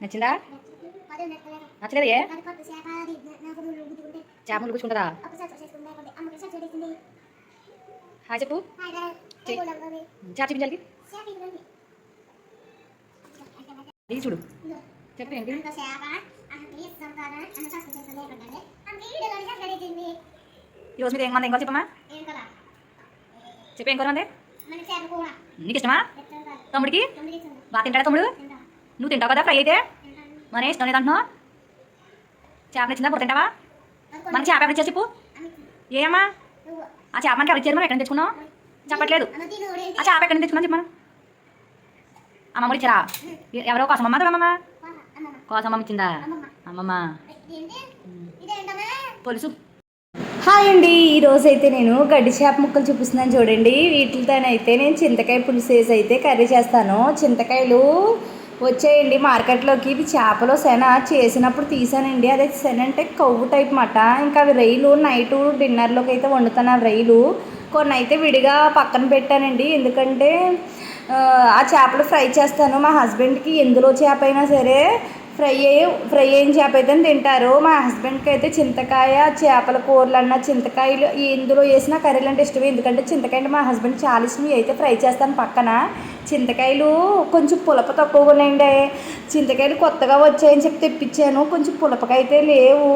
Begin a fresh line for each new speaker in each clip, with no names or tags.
నచ్చిందా? నచ్చలేదు? ఏ చేప కూర్చుంటారా హాయ్ చెప్పు. చేప చూపించాలి ఇది చూడు. చెప్పు ఏంటి? ఈరోజు మీరు ఏం మంది చెప్పమ్మా? చెప్పు కూర ఉంది నీకు ఇష్టమా? తమ్ముడికి? బాగా తింటాడా తమ్ముడు? నువ్వు తింటావు కదా ఫ్రై అయితే? మన ఇష్టం లేదంటున్నావు చేప నచ్చిందా ఇప్పుడు తింటావా? మన చేప ఎవరు చెప్పు. ఏమా? ఆ చేప మనకి ఎవరు ఇచ్చారు మనం ఎక్కడ నుంచి తెచ్చుకున్నావు? చెప్పట్లేదు. ఆ చేప ఎక్కడ తెచ్చుకున్నాం తెచ్చుకున్నావు అమ్మమ్మ ఇచ్చారా ఎవరో కోసమమ్మ అమ్మమ్మ కోసమమ్మ ఇచ్చిందా? అమ్మమ్మ. పులుసు.
హాయ్ అండి. ఈరోజు అయితే నేను గడ్డి చేప ముక్కలు చూపిస్తున్నాను చూడండి. వీటితోనైతే నేను చింతకాయ పులుసు వేసి అయితే కర్రీ చేస్తాను. చింతకాయలు వచ్చేయండి మార్కెట్లోకి. ఇది చేపలు శన చేసినప్పుడు తీసానండి. అదే శన అంటే కొవ్వు టైప్ మాట. ఇంకా అవి రొయ్యలు నైట్ డిన్నర్లోకి అయితే వండుతాను ఆ రొయ్యలు. కొన్ని అయితే విడిగా పక్కన పెట్టానండి. ఎందుకంటే ఆ, చేపలు ఫ్రై చేస్తాను. మా హస్బెండ్కి ఎందులో చేప అయినా సరే ఫ్రై అయ్యి ఫ్రై అయిన చేప అయితే తింటారు. మా హస్బెండ్కి అయితే చింతకాయ చేపల కూరలు అన్న చింతకాయలు ఎందులో వేసినా కర్రీలు అంటే ఇష్టమే. ఎందుకంటే చింతకాయ అంటే మా హస్బెండ్ చాలా ఇష్టం. అయితే ఫ్రై చేస్తాను పక్కన. చింతకాయలు కొంచెం పులప తక్కువగా ఉన్నాయండి చింతకాయలు కొత్తగా వచ్చాయని చెప్పి తెప్పించాను. కొంచెం పులపకైతే అయితే లేవు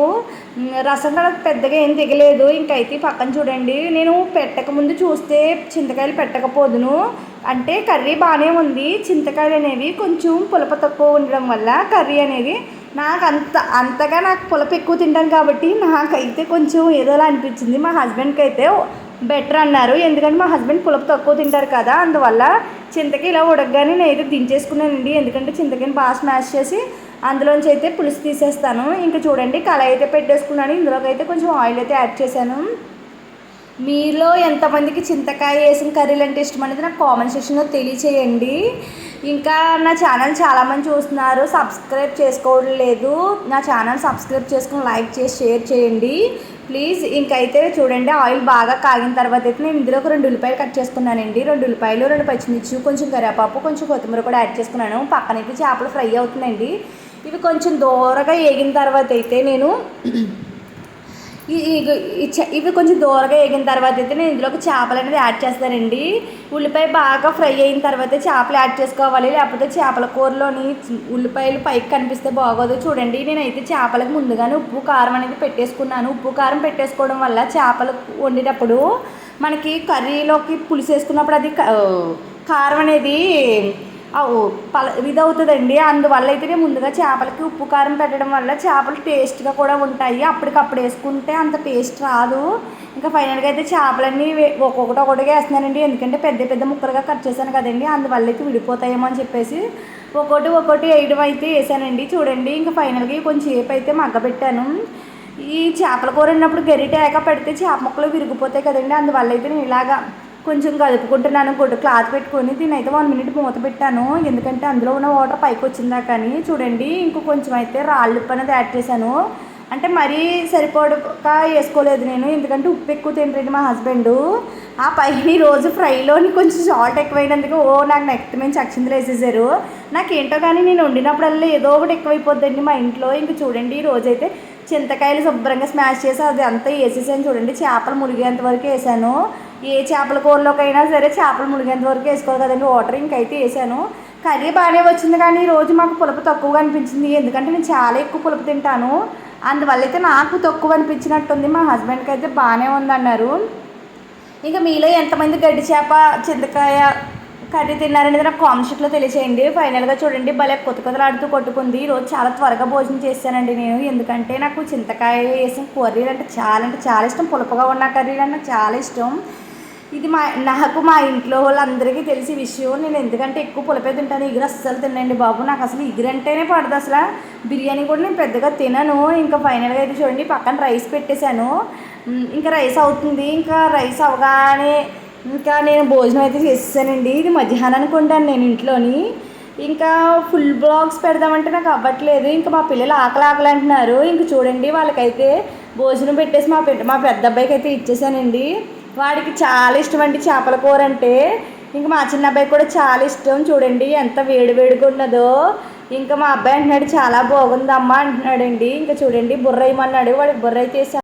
రసం కూడా పెద్దగా ఏం దిగలేదు. ఇంకైతే పక్కన చూడండి. నేను పెట్టకముందు చూస్తే చింతకాయలు పెట్టకపోదును. అంటే కర్రీ బాగానే ఉంది. చింతకాయలు అనేవి కొంచెం పులప తక్కువ ఉండడం వల్ల కర్రీ అనేది నాకు అంత అంతగా నాకు పులప ఎక్కువ తింటాను కాబట్టి నాకైతే కొంచెం ఏదోలా అనిపించింది. మా హస్బెండ్కి అయితే బెటర్ అన్నారు. ఎందుకంటే మా హస్బెండ్ పులుపు తక్కువ తింటారు కదా అందువల్ల చింతకాయ ఇలా ఉడకగానే నేను అయితే దించేసుకున్నానండి. ఎందుకంటే చింతకాయని బాగా స్మాష్ చేసి అందులోంచి అయితే పులుసు తీసేస్తాను. ఇంకా చూడండి కళాయి అయితే పెట్టేసుకున్నాను. ఇందులోకి అయితే కొంచెం ఆయిల్ అయితే యాడ్ చేశాను. మీలో ఎంతమందికి చింతకాయ వేసిన కర్రీలు అంటే ఇష్టం అనేది నాకు కామెంట్ సెక్షన్లో తెలియచేయండి. ఇంకా నా ఛానల్ చాలామంది చూస్తున్నారు సబ్స్క్రైబ్ చేసుకోవడం లేదు. నా ఛానల్ సబ్స్క్రైబ్ చేసుకుని లైక్ చేసి షేర్ చేయండి. ప్లీజ్ ఇంకైతే చూడండి ఆయిల్ బాగా కాగిన తర్వాత అయితే నేను ఇందులో ఒక రెండు ఉల్లిపాయలు కట్ చేసుకున్నానండి రెండు ఉల్లిపాయలు రెండు పచ్చిమిర్చి కొంచెం కరివేపాకు కొంచెం కొత్తిమీర కూడా యాడ్ చేసుకున్నాను పక్కనైతే చేపలు ఫ్రై అవుతున్నాయండి. ఇవి కొంచెం దూరగా వేగిన తర్వాత అయితే నేను ఇవి కొంచెం దూరగా వేగిన తర్వాత అయితే నేను ఇందులోకి చేపలు అనేది యాడ్ చేస్తానండి. ఉల్లిపాయ బాగా ఫ్రై అయిన తర్వాత చేపలు యాడ్ చేసుకోవాలి. లేకపోతే చేపల కూరలోని ఉల్లిపాయలు పైకి కనిపిస్తే బాగోదు. చూడండి నేనైతే చేపలకు ముందుగానే ఉప్పు కారం అనేది పెట్టేసుకున్నాను. ఉప్పు కారం పెట్టేసుకోవడం వల్ల చేపలు వండేటప్పుడు మనకి కర్రీలోకి పులుసు వేసుకున్నప్పుడు అది కారం అనేది పల ఇదవుతుందండి. అందువల్ల అయితే నేను ముందుగా చేపలకి ఉప్పు కారం పెట్టడం వల్ల చేపలు టేస్ట్గా కూడా ఉంటాయి. అప్పటికప్పుడు వేసుకుంటే అంత టేస్ట్ రాదు. ఇంకా ఫైనల్గా అయితే చేపలన్నీ వే- ఒక్కొక్కటి ఒకటిగా వేస్తున్నానండి. ఎందుకంటే పెద్ద పెద్ద ముక్కలుగా కట్ చేశాను కదండి. అందువల్ల అయితే విడిపోతాయేమో అని చెప్పేసి ఒక్కొక్కటి ఒక్కొక్కటి వేయడం అయితే వేసానండి. చూడండి ఇంకా ఫైనల్గా కొంచెం సేపు అయితే మగ్గబెట్టాను. ఈ చేపల కూర ఉన్నప్పుడు గరిటేక పెడితే చేప ముక్కలు విరిగిపోతాయి కదండి. అందువల్ల అయితే నేను ఇలాగా కొంచెం కలుపుకుంటున్నాను. గుడ్డ క్లాత్ పెట్టుకొని దీని అయితే వన్ మినిట్ మూత పెట్టాను. ఎందుకంటే అందులో ఉన్న వాటర్ పైకి వచ్చిందా కానీ చూడండి ఇంకో కొంచెం అయితే రాళ్ళు ఉప్పు అనేది యాడ్ చేశాను. అంటే మరీ సరిపడక వేసుకోలేదు నేను. ఎందుకంటే ఉప్పు ఎక్కువ తింటారండి మా హస్బెండ్. ఆ పైన ఈ రోజు ఫ్రైలోని కొంచెం సాల్ట్ ఎక్కువైనందుకు ఓ నాకు నెక్స్ట్ మేము చచ్చిందులు వేసేసారు నాకేంటో కానీ నేను వండినప్పుడల్లా ఏదో ఒకటి ఎక్కువైపోద్దండి మా ఇంట్లో. ఇంక చూడండి ఈ రోజైతే చింతకాయలు శుభ్రంగా స్మాష్ చేసి అది అంతా వేసేసాను. చూడండి చేపలు మురిగేంత వరకు వేసాను. ఏ చేపల కూరలోకైనా సరే చేపలు ములిగేంత వరకు వేసుకోవాలి కదండి. వాటర్ ఇంకైతే వేసాను. కర్రీ బాగానే వచ్చింది కానీ ఈరోజు రోజు మాకు పులుపు తక్కువగా అనిపించింది. ఎందుకంటే నేను చాలా ఎక్కువ పులుపు తింటాను. అందువల్ల అయితే నాకు తక్కువ అనిపించినట్టుంది. మా హస్బెండ్కి అయితే బాగానే ఉందన్నారు. ఇంకా మీలో ఎంతమంది గడ్డి చేప చింతకాయ కర్రీ తిన్నారనేది నాకు కామెంట్ షీట్లో తెలియచేయండి. ఫైనల్గా చూడండి. భలే కొత్త కొత్తలాడుతూ కొట్టుకుంది. ఈరోజు చాలా త్వరగా భోజనం చేశానండి నేను. ఎందుకంటే నాకు చింతకాయ వేసిన కర్రీలు అంటే చాలా అంటే చాలా ఇష్టం. పులుపుగా ఉన్న కర్రీలు అంటే చాలా ఇష్టం. ఇది మా నాకు మా ఇంట్లో వాళ్ళందరికీ తెలిసి విషయం. నేను ఎందుకంటే ఎక్కువ పులపే తింటాను. ఇగురు అస్సలు తినండి బాబు. నాకు అసలు ఇగురు అంటేనే పడదు అసలు. బిర్యానీ కూడా నేను పెద్దగా తినను. ఇంకా ఫైనల్గా అయితే చూడండి పక్కన రైస్ పెట్టేశాను. ఇంకా రైస్ అవుతుంది. ఇంకా రైస్ అవగానే ఇంకా నేను భోజనం అయితే చేసేసానండి. ఇది మధ్యాహ్నానికి అనుకుంటాను నేను ఇంట్లోని. ఇంకా ఫుల్ బ్లాగ్స్ పెడదామంటే నాకు అవ్వట్లేదు. ఇంకా మా పిల్లలు ఆకలి ఆకలి అంటున్నారు. ఇంక చూడండి వాళ్ళకైతే భోజనం పెట్టేసి మా మా పెద్ద అబ్బాయికి అయితే ఇచ్చేసానండి. వాడికి చాలా ఇష్టం అండి చేపల కూర అంటే. ఇంకా మా చిన్న అబ్బాయి కూడా చాలా ఇష్టం. చూడండి ఎంత వేడి వేడిగా ఉన్నదో. ఇంకా మా అబ్బాయి అంటున్నాడు చాలా బాగుందమ్మా అంటున్నాడండి. ఇంకా చూడండి బుర్ర వేయమన్నాడు వాడికి బుర్ర అయితే